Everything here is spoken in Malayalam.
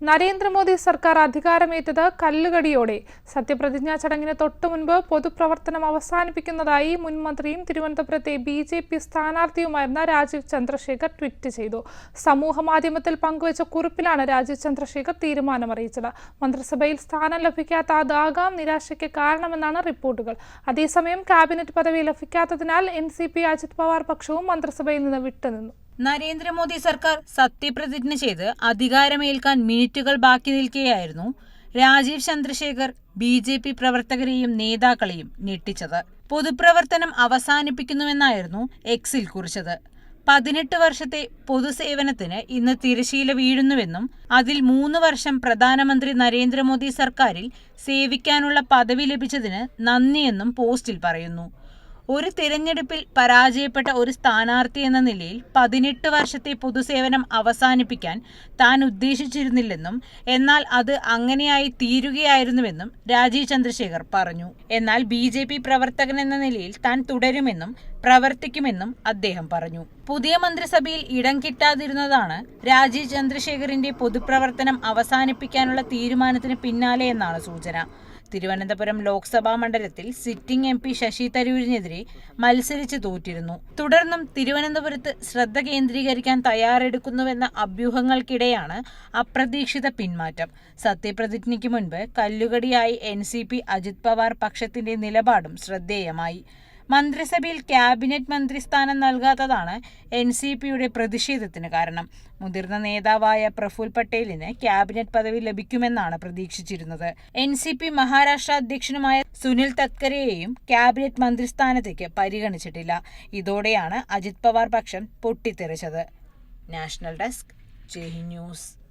നരേന്ദ്രമോദി സർക്കാർ അധികാരമേറ്റത് കല്ലുകടിയോടെ. സത്യപ്രതിജ്ഞാ ചടങ്ങിന് തൊട്ടു മുൻപ് പൊതുപ്രവർത്തനം അവസാനിപ്പിക്കുന്നതായി മുൻ മന്ത്രിയും തിരുവനന്തപുരത്തെ ബി ജെ പി സ്ഥാനാർത്ഥിയുമായിരുന്ന രാജീവ് ചന്ദ്രശേഖർ ട്വീറ്റ് ചെയ്തു. സമൂഹ മാധ്യമത്തിൽ പങ്കുവച്ച കുറിപ്പിലാണ് രാജീവ് ചന്ദ്രശേഖർ തീരുമാനമറിയിച്ചത്. മന്ത്രിസഭയിൽ സ്ഥാനം ലഭിക്കാത്ത അതാകാം നിരാശയ്ക്ക് കാരണമെന്നാണ് റിപ്പോർട്ടുകൾ. അതേസമയം ക്യാബിനറ്റ് പദവി ലഭിക്കാത്തതിനാൽ N C P Ajit Pawar പക്ഷവും മന്ത്രിസഭയിൽ നിന്ന് വിട്ടുനിന്നു. നരേന്ദ്രമോദി സർക്കാർ സത്യപ്രതിജ്ഞ ചെയ്ത് അധികാരമേൽക്കാൻ മിനിറ്റുകൾ ബാക്കി നിൽക്കെയായിരുന്നു Rajeev Chandrasekhar B J P പ്രവർത്തകരെയും നേതാക്കളെയും ഞെട്ടിച്ചത്. പൊതുപ്രവർത്തനം അവസാനിപ്പിക്കുന്നുവെന്നായിരുന്നു എക്സിൽ കുറിച്ചത്. പതിനെട്ട് വർഷത്തെ പൊതുസേവനത്തിന് ഇന്ന് തിരശീല വീഴുന്നുവെന്നും അതിൽ മൂന്ന് വർഷം പ്രധാനമന്ത്രി നരേന്ദ്രമോദി സർക്കാരിൽ സേവിക്കാനുള്ള പദവി ലഭിച്ചതിന് നന്ദിയെന്നും പോസ്റ്റിൽ പറയുന്നു. ഒരു തിരഞ്ഞെടുപ്പിൽ പരാജയപ്പെട്ട ഒരു സ്ഥാനാർത്ഥി എന്ന നിലയിൽ പതിനെട്ട് വർഷത്തെ പൊതുസേവനം അവസാനിപ്പിക്കാൻ താൻ ഉദ്ദേശിച്ചിരുന്നില്ലെന്നും എന്നാൽ അത് അങ്ങനെയായി തീരുകയായിരുന്നുവെന്നും രാജീവ് ചന്ദ്രശേഖർ പറഞ്ഞു. എന്നാൽ ബി ജെ പി പ്രവർത്തകൻ എന്ന നിലയിൽ താൻ തുടരുമെന്നും പ്രവർത്തിക്കുമെന്നും അദ്ദേഹം പറഞ്ഞു. പുതിയ മന്ത്രിസഭയിൽ ഇടം കിട്ടാതിരുന്നതാണ് രാജീവ് ചന്ദ്രശേഖറിന്റെ പൊതുപ്രവർത്തനം അവസാനിപ്പിക്കാനുള്ള തീരുമാനത്തിന് പിന്നാലെ എന്നാണ് സൂചന. തിരുവനന്തപുരം ലോക്സഭാ മണ്ഡലത്തിൽ സിറ്റിംഗ് എം പി ശശി തരൂരിനെതിരെ മത്സരിച്ച് തോറ്റിരുന്നു. തുടർന്നും തിരുവനന്തപുരത്ത് ശ്രദ്ധ കേന്ദ്രീകരിക്കാൻ തയ്യാറെടുക്കുന്നുവെന്ന അഭ്യൂഹങ്ങൾക്കിടെയാണ് അപ്രതീക്ഷിത പിന്മാറ്റം. സത്യപ്രതിജ്ഞയ്ക്ക് മുൻപ് കല്ലുകടിയായി N C P Ajit Pawar പക്ഷത്തിന്റെ നിലപാടും ശ്രദ്ധേയമായി. മന്ത്രിസഭയിൽ ക്യാബിനറ്റ് മന്ത്രിസ്ഥാനം നൽകാത്തതാണ് എൻ സി പിയുടെ പ്രതിഷേധത്തിന് കാരണം. മുതിർന്ന നേതാവായ പ്രഫുൽ പട്ടേലിന് ക്യാബിനറ്റ് പദവി ലഭിക്കുമെന്നാണ് പ്രതീക്ഷിച്ചിരുന്നത്. എൻ സി പി മഹാരാഷ്ട്ര അധ്യക്ഷനുമായ സുനിൽ തത്കരെയെയും ക്യാബിനറ്റ് മന്ത്രിസ്ഥാനത്തേക്ക് പരിഗണിച്ചിട്ടില്ല. ഇതോടെയാണ് അജിത് പവാർ പക്ഷം പൊട്ടിത്തെറിച്ചത്. National desk Jai news.